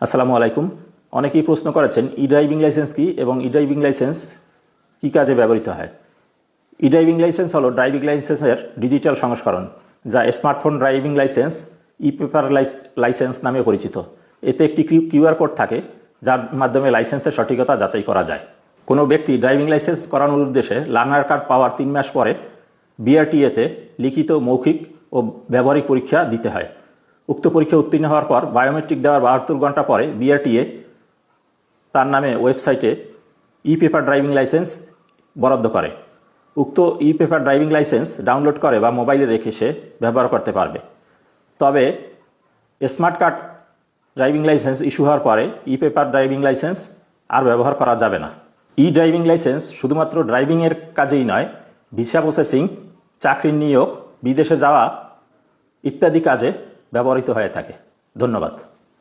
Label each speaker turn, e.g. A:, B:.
A: আসসালামু আলাইকুম। অনেকেই প্রশ্ন করেছেন, ই ড্রাইভিং লাইসেন্স কি এবং ই ড্রাইভিং লাইসেন্স কী কাজে ব্যবহৃত হয়? ই ড্রাইভিং লাইসেন্স হলো ড্রাইভিং লাইসেন্সের ডিজিটাল সংস্করণ যা smartphone driving licence, e paper licence নামে পরিচিত। এতে একটি কিউআর কোড থাকে যার মাধ্যমে লাইসেন্সের সঠিকতা যাচাই করা যায়। কোনো ব্যক্তি ড্রাইভিং লাইসেন্স করানোর উদ্দেশ্যে লার্নার কার্ড পাওয়ার তিন মাস পরে বিআরটিএতে লিখিত মৌখিক ও ব্যবহারিক পরীক্ষা দিতে হয়। উক্ত পরীক্ষা উত্তীর্ণ হওয়ার পর বায়োমেট্রিক দেওয়ার বাহাত্তর ঘণ্টা পরে বিআরটিএ তার নামে ওয়েবসাইটে ই পেপার ড্রাইভিং লাইসেন্স বরাদ্দ করে। উক্ত e paper driving licence download করে বা মোবাইলে রেখে সে ব্যবহার করতে পারবে। তবে smart card driving licence issue হওয়ার পরে ই পেপার ড্রাইভিং লাইসেন্স আর ব্যবহার করা যাবে না। ই ড্রাইভিং লাইসেন্স শুধুমাত্র ড্রাইভিংয়ের কাজেই নয় ভিসা প্রসেসিং চাকরির নিয়োগ, বিদেশে যাওয়া ইত্যাদি কাজে ব্যবহৃত হয়ে থাকে। ধন্যবাদ।